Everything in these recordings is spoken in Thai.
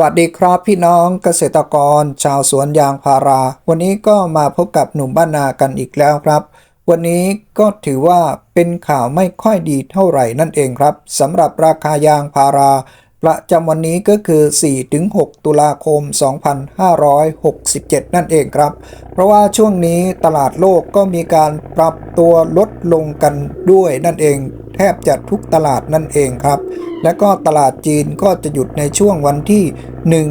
วัสดีครับพี่น้องเกษตรกร ชาวสวนยางพารา วันนี้ก็มาพบกับหนุ่มบ้านนากันอีกแล้วครับ วันนี้ก็ถือว่าเป็นข่าวไม่ค่อยดีเท่าไหร่นั่นเองครับสำหรับราคายางพารา ประจำวันนี้ก็คือ 4-6 ตุลาคม 2567 นั่นเองครับ เพราะว่าช่วงนี้ตลาดโลกก็มีการปรับตัวลดลงกันด้วยนั่นเอง แทบจะทุกตลาดนั่นเองครับ และก็ตลาดจีนก็จะหยุดในช่วงวันที่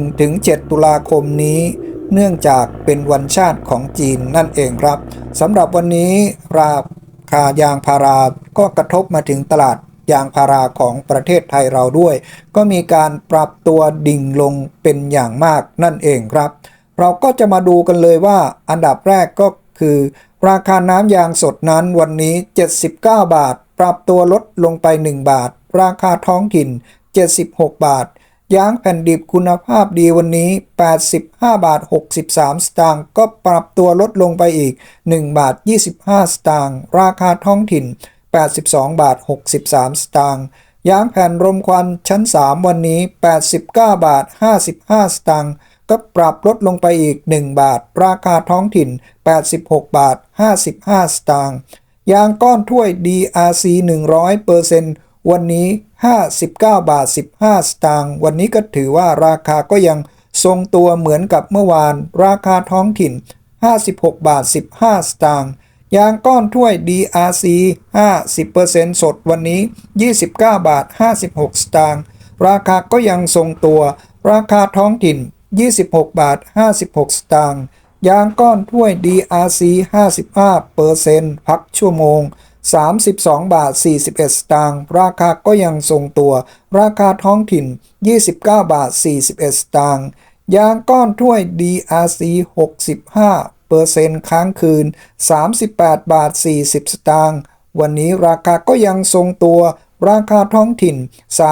1ถึง7ตุลาคมนี้ เนื่องจากเป็นวันชาติของจีนนั่นเองครับสำหรับวันนี้ราคายางพาราก็กระทบมาถึงตลาดยางพาราของประเทศไทยเราด้วย ก็มีการปรับตัวดิ่งลงเป็นอย่างมากนั่นเองครับ เราก็จะมาดูกันเลยว่าอันดับแรกก็คือ ราคาน้ำยางสดนั้นวันนี้ 79 บาท ปรับตัวลดลงไป 1 บาท ราคาท้องถิ่น 76 บาท ยางแผ่นดิบคุณภาพดีวันนี้ 85 บาท 63 สตางค์ก็ปรับตัวลดลงไปอีก 1 บาท 25 สตางค์ราคาท้องถิ่น 82 บาท 63 สตางค์ยางแผ่นรมควันชั้น 3 วันนี้ 89 บาท 55 สตางค์ก็ปรับลดลงไปอีก 1 บาท ราคาท้องถิ่น 86 บาท 55 สตางค์ ยางก้อนถ้วย DRC 100%วันนี้ 59 บาท 15 สตางค์ วันนี้ก็ถือว่าราคาก็ยังทรงตัวเหมือนกับเมื่อวาน ราคาท้องถิ่น 56 บาท 15 สตางค์ ยางก้อนถ้วย DRC 50%สดวันนี้ 29 บาท 56 สตางค์ ราคาก็ยังทรงตัว ราคาท้องถิ่น 26 บาท 56 สตางค์ ยางก้อนถ้วย DRC 55%พักชั่วโมง 32 บาท 41 สตางค์ราคาก็ยังทรงตัว ราคาท้องถิ่น 29 บาท 41 สตางค์ยางก้อนถ้วย DRC 65เปอร์เซ็นต์ค้างคืน 38 บาท 40 สตางค์วันนี้ราคาก็ยังทรงตัว ราคาท้องถิ่น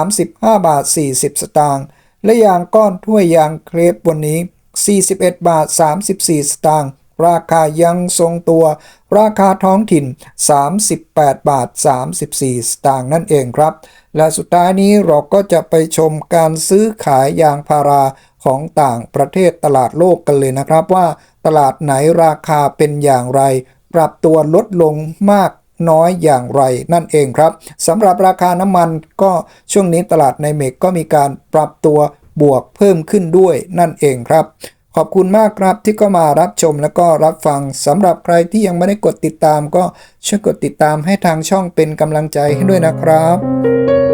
35 บาท 40 สตางค์และยางก้อนถ้วยยางเครปวันนี้ 41 บาท 34 สตางค์ราคายังทรงตัว ราคาท้องถิ่น 38 บาท 34 สตางค์นั่นเองครับ และสุดท้ายนี้เราก็จะไปชมการซื้อขายยางพาราของต่างประเทศตลาดโลกกันเลยนะครับว่า ตลาดไหนราคาเป็นอย่างไร ปรับตัวลดลงมากน้อยอย่างไรนั่นเองครับสำหรับราคาน้ำมันก็ช่วงนี้ตลาดในเมกก็มีการปรับตัว บวกเพิ่มขึ้นด้วยนั่นเองครับ ขอบคุณมากครับที่ก็มารับชมและก็รับฟังสำหรับใครที่ยังไม่ได้กดติดตามก็ช่วยกดติดตามให้ทางช่องเป็นกำลังใจให้ด้วยนะครับ